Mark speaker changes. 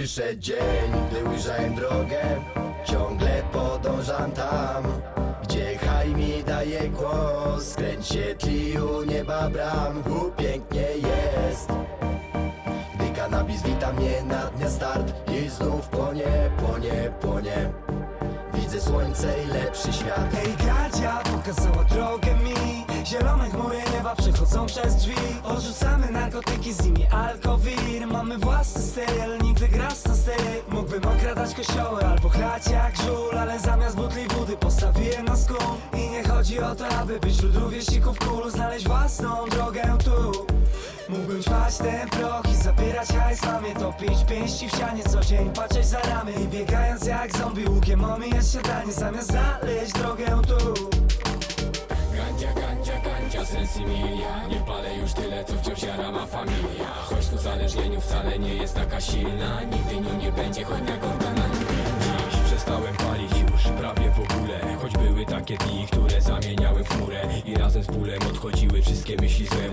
Speaker 1: przyszedł dzień, gdy ujrzałem drogę Ciągle podążam tam Gdzie haj mi daje głos. Skręć się tliu nieba bram U, pięknie jest. Gdy kanabis wita mnie na dnia start I znów płonie, płonie, płonie. Widzę słońce i lepszy świat.
Speaker 2: Ej Gadzia pokazała drogę mi. Zielone chmury nieba przechodzą przez drzwi. Odrzucamy narkotyki, z nimi alkowir. Mamy własny styl Okradać kościoły albo chlać jak żul Ale zamiast butli wody postawiłem na skun I nie chodzi o to, aby być wśród rówieśników kul Znaleźć własną drogę tu. Mógłbym ćpać ten proch i zabierać hajs Mamie topić pięści w ścianie co dzień Patrzeć za ramy. I biegając jak zombie Łukiem omijać śniadanie zamiast znaleźć drogę tu.
Speaker 3: Gandzia, gandzia, gandzia, sens imienia Nie palę już tyle, co wciąż jara ma familia. Choć w uzależnieniu wcale nie jest taka silna. Nigdy nią nie będzie, choć na były takie dni, które zamieniałem w chmurę I razem z bólem odchodziły wszystkie myśli złe